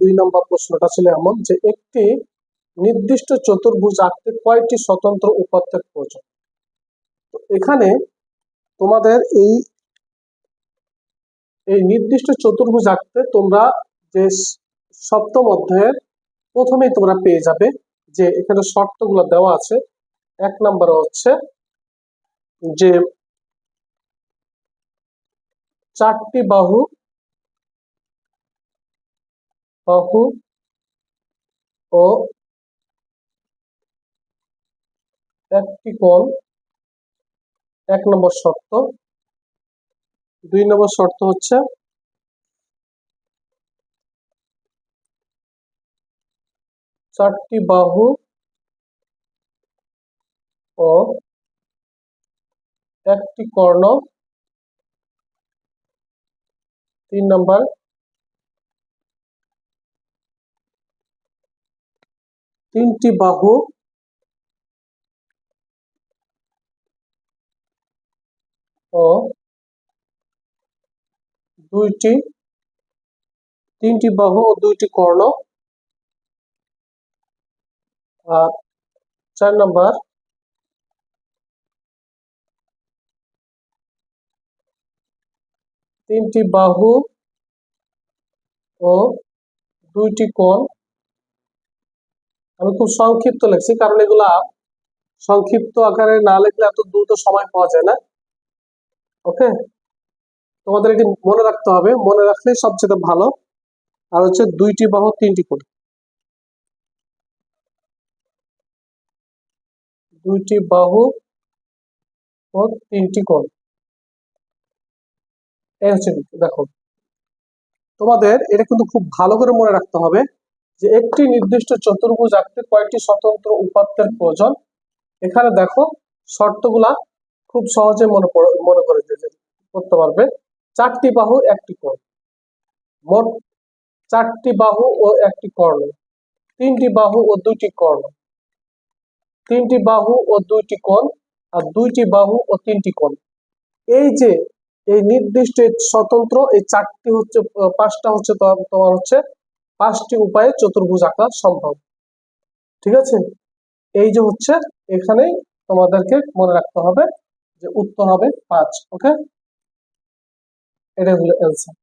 দুই নম্বর প্রশ্নটা ছিল এমন যে একটি নির্দিষ্ট চতুর্ভুজ আঁকতে কয়টি স্বতন্ত্র উপাত্তের প্রয়োজন? তো এখানে তোমাদের এই এই নির্দিষ্ট চতুর্ভুজ আঁকতে তোমরা যে সপ্তম অধ্যায়ের প্রথমেই তোমরা পেয়ে যাবে যে এখানে শর্তগুলো দেওয়া আছে। এক নম্বরে হচ্ছে যে চারটি বাহু বাহু ও কোণ এক নম্বর শর্ত। দুই নম্বর শর্ত হচ্ছে চারটি বাহু ও একটি কর্ণ। তিন নম্বর তিনটি বাহু। ও দুইটি, তিনটি বাহু ও দুইটি কর্ণ। আর চার নম্বর। তিনটি বাহু ও দুইটি কোণ। আমি খুব সংক্ষিপ্ত লিখছি, কারণ এগুলা সংক্ষিপ্ত আকারে না লিখলে এত দ্রুত সময় পাওয়া যায় না। ওকে? তোমাদের এটি মনে রাখতে হবে, মনে রাখলে সবচেয়ে ভালো। আর হচ্ছে দুইটি বাহু, তিনটি কোণ। দুইটি বাহু ও তিনটি কোণ। এই হচ্ছে দেখো, তোমাদের এটা কিন্তু খুব ভালো করে মনে রাখতে হবে। যে একটি নির্দিষ্ট চতুর্ভুজ আঁকতে কয়টি স্বতন্ত্র উপাত্তের প্রয়োজন। এখানে দেখো শর্তগুলা খুব সহজে মনে মনে করে করতে পারবে। চারটি বাহু, একটি কোণ। মোট চারটি বাহু ও একটি কর্ণ। তিনটি বাহু ও দুইটি কর্ণ। তিনটি বাহু ও দুইটি কোণ আর দুইটি বাহু ও তিনটি কোণ। এই যে, এই নির্দিষ্ট স্বতন্ত্র এই চারটি হচ্ছে, পাঁচটা হচ্ছে তোমার হচ্ছে পাঁচটি উপায়ে চতুর্ভুজ আঁকা সম্ভব। ঠিক আছে? এই যে হচ্ছে, এখানেই তোমাদেরকে মনে রাখতে হবে যে উত্তর হবে পাঁচ, ওকে? এটাই হলো অ্যান্সার